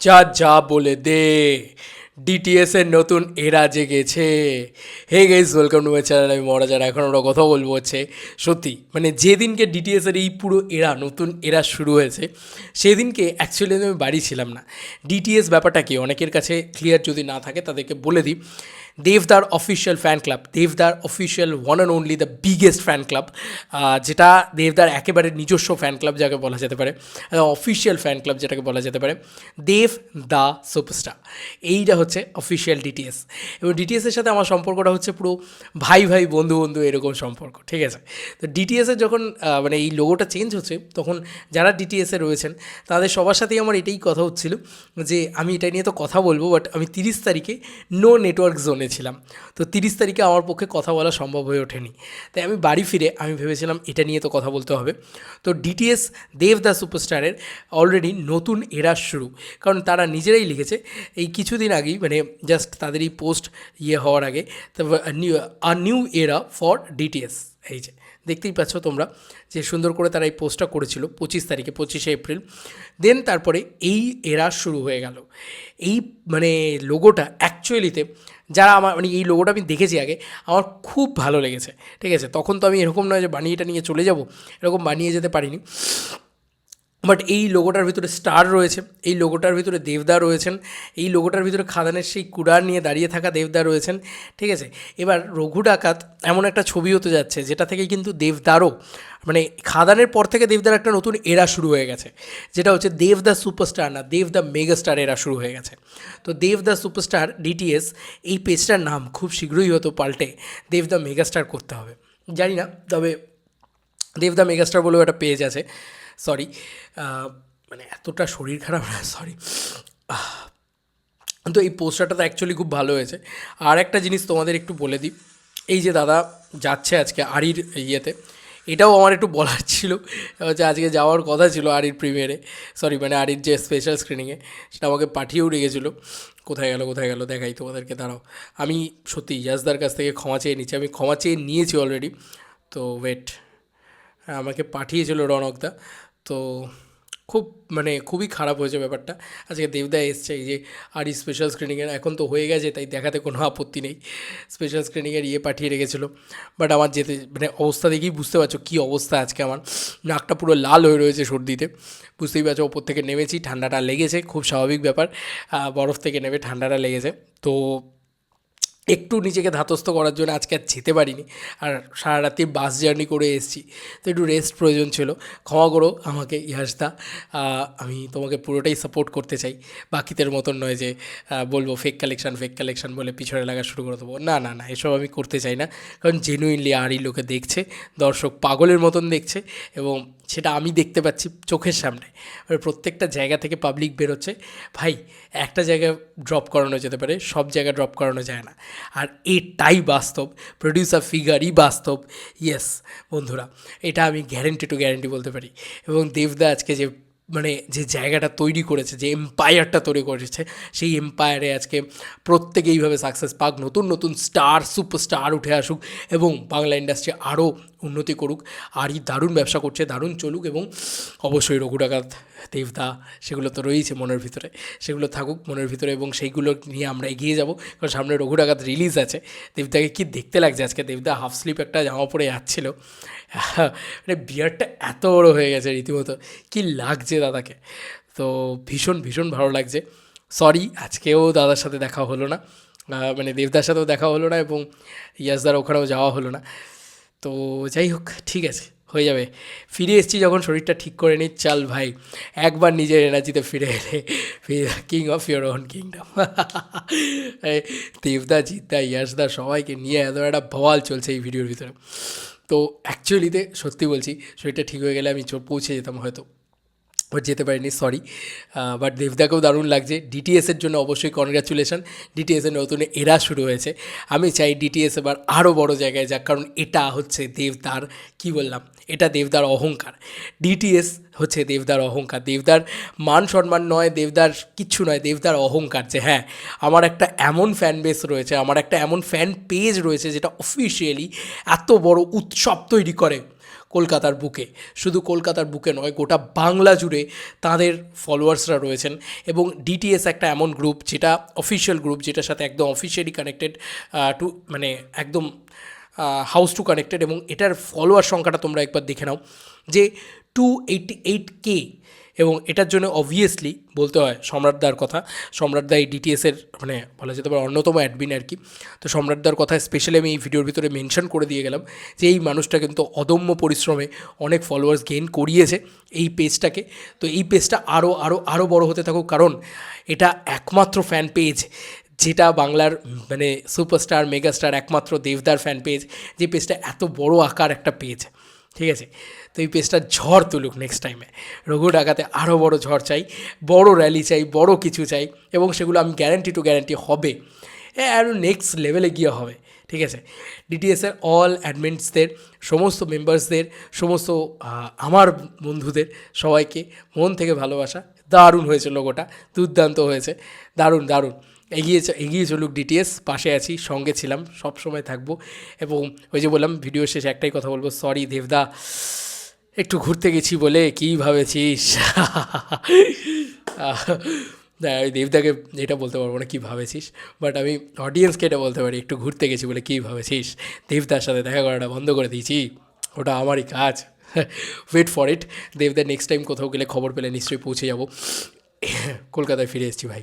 যা যা বলে দে। ডিটিএস এর নতুন এরা যে গেছে hey guys welcome to my channel আমি মহারাজার এখন আমরা কথা বলব হচ্ছে সত্যি মানে যেদিনকে ডিটিএস এর এই পুরো এরা, নতুন এরা শুরু হয়েছে, সেদিনকে অ্যাকচুয়ালি আমি বাড়ি ছিলাম না। ডিটিএস ব্যাপারটা কি? অনেকের কাছে ক্লিয়ার যদি না থাকে, তাদেরকে বলে দিই। দেবদার অফিসিয়াল ফ্যান ক্লাব দেবদার official one and only the biggest fan club যেটা দেবদার একেবারে নিজস্ব ফ্যান ক্লাব যাকে বলা যেতে পারে। অফিসিয়াল ফ্যান ক্লাব যেটাকে বলা যেতে পারে। দেব দ্য সুপারস্টার এইটা হচ্ছে অফিসিয়াল ডিটিএস এবং ডিটিএসের সাথে আমার সম্পর্কটা হচ্ছে পুরো ভাই ভাই বন্ধু বন্ধু এরকম সম্পর্ক, ঠিক আছে? তো ডিটিএসের যখন মানে এই লোগোটা চেঞ্জ হচ্ছে, তখন যারা ডিটিএসে রয়েছেন, তাদের সবার সাথেই আমার এটাই কথা হচ্ছিল যে আমি এটা নিয়ে তো কথা বলব বাট আমি তিরিশ তারিখে নো নেটওয়ার্ক জোনে ছিলাম তো তিরিশ তারিখে আমার পক্ষে কথা বলা সম্ভব হয়ে ওঠেনি। তাই আমি বাড়ি ফিরে আমি ভেবেছিলাম এটা নিয়ে তো কথা বলতে হবে। তো ডিটিএস দেব সুপারস্টারের অলরেডি নতুন এরা শুরু। কারণ তারা নিজেরাই লিখেছে। এই কিছুদিন আগেই মানে জাস্ট তাদের এই পোস্ট ইয়ে হওয়ার আগে new a new era for DTS এই যে, দেখতেই পাচ্ছ তোমরা যে সুন্দর করে তারা এই পোস্টটা করেছিল পঁচিশ তারিখে, পঁচিশে এপ্রিল। দেন তারপরে এই এরা শুরু হয়ে গেল। এই মানে লোগোটা অ্যাকচুয়ালিতে যারা আমার মানে এই লোগোটা আমি দেখেছি আগে, আমার খুব ভালো লেগেছে, ঠিক আছে? তখন তো আমি এরকম নয় যে বানিয়েটা নিয়ে চলে যাব, এরকম বানিয়ে যেতে পারিনি। বাট এই লোগোটার ভিতরে স্টার রয়েছে, এই লোগোটার ভিতরে দেবদা রয়েছেন, এই লোগোটার ভিতরে খাদানের সেই কুড়ার নিয়ে দাঁড়িয়ে থাকা দেবদা রয়েছেন, ঠিক আছে? এবার রঘু ডাকাত এমন একটা ছবি হতে যাচ্ছে যেটা থেকে কিন্তু দেবদারও মানে খাদানের পর থেকে দেবদার একটা নতুন এরা শুরু হয়ে গেছে, যেটা হচ্ছে দেব দ্য সুপারস্টার না দেব দ্য মেগাস্টার এরা শুরু হয়ে গেছে। তো দেব দ্য সুপারস্টার ডিটিএস এই পেজটার নাম খুব শীঘ্রই হয়তো পাল্টে দেব দ্য মেগাস্টার করতে হবে। জানি না, তবে দেব দ্য মেগাস্টার বলেও একটা পেজ আছে। সরি মানে এতটা শরীর খারাপ না সরি তো এই পোস্টারটা তো অ্যাকচুয়ালি খুব ভালো হয়েছে। আর একটা জিনিস তোমাদের একটু বলে দিই। এই যে দাদা যাচ্ছে আজকে আরির ইয়েতে, এটাও আমার একটু বলার ছিল। হচ্ছে আজকে যাওয়ার কথা ছিল আরির প্রিমিয়ারে সরি মানে আরির যে স্পেশাল স্ক্রিনিংয়ে সেটা আমাকে পাঠিয়েও রেখেছিলো। কোথায় গেল কোথায় গেল, দেখাই তোমাদেরকে, দাঁড়াও। আমি সত্যি ইয়াসদার কাছ থেকে ক্ষমা চেয়ে নিচ্ছি, আমি ক্ষমা চেয়ে নিয়েছি অলরেডি তো ওয়েট আমাকে পাঠিয়েছিল রনকদা তো খুব মানে খুবই খারাপ হয়েছে ব্যাপারটা। আজকে দেবদা এসছে এই যে আর স্পেশাল স্ক্রিনিংয়ের এখন তো হয়ে গেছে তাই দেখাতে কোনো আপত্তি নেই। স্পেশাল স্ক্রিনিংয়ের ইয়ে পাঠিয়ে রেখেছিলো। বাট আমার যেতে মানে অবস্থা দেখেই বুঝতে পারছ কী অবস্থা আজকে আমার। নাকটা পুরো লাল হয়ে রয়েছে সর্দিতে। বুঝতেই পারছ ওপর থেকে নেমেছি, ঠান্ডাটা লেগেছে, খুব স্বাভাবিক ব্যাপার। বরফ থেকে নেমে ঠান্ডাটা লেগেছে। তো একটু নিজেকে ধাতস্থ করার জন্য আজকে আর যেতে পারিনি। আর সারা রাত্রি বাস জার্নি করে এসেছি। তো একটু রেস্ট প্রয়োজন ছিল। ক্ষমা করো আমাকে ইয়াসদা আহ, আমি তোমাকে পুরোটাই সাপোর্ট করতে চাই। বাকিদের মতন নয় যে বলব ফেক কালেকশন ফেক কালেকশন বলে পিছনে লাগা শুরু করে দেবো। না না না এসব আমি করতে চাই না। কারণ জেনুইনলি আরই লোকে দেখছে দর্শক পাগলের মতন দেখছে এবং সেটা আমি দেখতে পাচ্ছি চোখের সামনে। প্রত্যেকটা জায়গা থেকে পাবলিক বেরোচ্ছে। ভাই একটা জায়গায় ড্রপ করানো যেতে পারে সব জায়গায় ড্রপ করানো যায় না। আর এটাই বাস্তব প্রডিউসার ফিগারই বাস্তব। ইয়েস বন্ধুরা, এটা আমি গ্যারেন্টি টু গ্যারেন্টি বলতে পারি। এবং দেবদা আজকে যে মানে যে জায়গাটা তৈরি করেছে, যে এম্পায়ারটা তৈরি করেছে, সেই এম্পায়ারে আজকে প্রত্যেকে এইভাবে সাকসেস পাক। নতুন নতুন স্টার সুপারস্টার উঠে আসুক এবং বাংলা ইন্ডাস্ট্রি আরও উন্নতি করুক, আরই দারুণ ব্যবসা করছে, দারুণ চলুক এবং অবশ্যই রঘু ডাকাত দেবদা, সেগুলো তো রয়েছে মনের ভিতরে, সেগুলো থাকুক মনের ভিতরে এবং সেইগুলো নিয়ে আমরা এগিয়ে যাব। কারণ সামনে রঘু ডাকাত রিলিজ আছে, দেবদাকে কি দেখতে লাগছে আজকে? দেবদা হাফ স্লিপ একটা জামা পরে যাচ্ছিল। মানে বিয়ারটা এত বড় হয়ে গেছে রীতিমতো, কি লাগছে দাদাকে? তো ভীষণ ভীষণ ভালো লাগছে। সরি আজকেও দাদার সাথে দেখা হলো না। মানে দেবদার সাথেও দেখা হলো না এবং ইয়াসদার ওখানেও যাওয়া হলো না। তো যাই হোক, ঠিক আছে, হয়ে যাবে। ফিরে এসেছি যখন শরীরটা ঠিক করে নি, চাল ভাই, একবার নিজের এনার্জিতে ফিরে এলে king of your own kingdom দেবদা, জিদ্দা, ইয়াসদা সবাইকে নিয়ে এত একটা ভওয়াল চলছে এই ভিডিওর ভিতরে। তো অ্যাকচুয়ালিতে সত্যি বলছি, শরীরটা ঠিক হয়ে গেলে আমি পৌঁছে যেতাম হয়তো। বাট যেতে পারিনি সরি বাট দেবদাকেও দারুণ লাগছে। ডিটিএসের জন্য অবশ্যই কনগ্রাচুলেশন ডিটিএসের নতুন এরা শুরু হয়েছে। আমি চাই ডিটিএস এবার আরও বড় জায়গায় যাক, কারণ এটা হচ্ছে দেবদার, কি বললাম? এটা দেবদার অহংকার। ডিটিএস হচ্ছে দেবদার অহংকার। দেবদার মান সম্মান নয়, দেবদার কিচ্ছু নয়, দেবদার অহংকার যে হ্যাঁ আমার একটা এমন ফ্যান বেস রয়েছে, আমার একটা এমন ফ্যান পেজ রয়েছে, যেটা অফিসিয়ালি এত বড় উৎসব তৈরি করে। কলকাতার বুকে। শুধু কলকাতার বুকে নয়, গোটা বাংলা জুড়ে তাদের ফলোয়ার্সরা রয়েছেন এবং ডিটিএস একটা এমন গ্রুপ যেটা অফিসিয়াল গ্রুপ যেটার সাথে একদম অফিসিয়ালি কানেক্টেড টু মানে একদম হাউস টু কানেক্টেড এবং এটার ফলোয়ার সংখ্যাটা তোমরা একবার দেখে নাও যে টু এইটটি এইট কে এবং এটার জন্য অবভিয়াসলি বলতে হয় সম্রাটদার কথা। সম্রাটদা এই ডিটিএসের মানে বলা যেতে পারে অন্যতম অ্যাডমিন আর কি। তো সম্রাটদার কথা স্পেশালি আমি এই ভিডিওর ভিতরে মেনশন করে দিয়ে গেলাম যে এই মানুষটা কিন্তু অদম্য পরিশ্রমে অনেক ফলোয়ার্স গেইন করিয়েছে এই পেজটাকে তো এই পেজটা আরও আরও আরও বড় হতে থাকুক, কারণ এটা একমাত্র ফ্যান পেজ যেটা বাংলার মানে সুপারস্টার মেগাস্টার একমাত্র দেবদার ফ্যান পেজ যে পেজটা এত বড় আকার একটা পেজ ঠিক আছে? তো এই পেজটা ঝড় তুলুক নেক্সট টাইমে রঘু ডাকাতে আরও বড় ঝড় চাই, বড় র্যালি চাই, বড় কিছু চাই, এবং সেগুলো আমি গ্যারান্টি টু গ্যারান্টি হবে। আরও নেক্সট লেভেলে গিয়ে হবে, ঠিক আছে? ডিটিএসের অল অ্যাডমিনসদের সমস্ত মেম্বার্সদের সমস্ত আমার বন্ধুদের সবাইকে মন থেকে ভালোবাসা। দারুণ হয়েছে লোগোটা দুর্দান্ত হয়েছে। দারুণ দারুণ। এগিয়ে এগিয়ে চলুক ডিটিএস পাশে আছি, সঙ্গে ছিলাম, সব সময় থাকব। এবং ওই যে বললাম ভিডিও শেষে একটাই কথা বলব সরি দেবদা, একটু ঘুরতে গেছি বলে কী ভাবেছিস? না আমি দেবদাকে এটা বলতে পারব না, কী ভাবেছিস? বাট আমি অডিয়েন্সকে এটা বলতে পারি, একটু ঘুরতে গেছি বলে কী ভাবেছিস? দেবদার সাথে দেখা করাটা বন্ধ করে দিয়েছি, ওটা আমারই কাজ। ওয়েট ফর ইট দেবদার নেক্সট টাইম কোথাও গেলে খবর পেলে নিশ্চয়ই পৌঁছে যাব। কলকাতায় ফিরে এসেছি ভাই।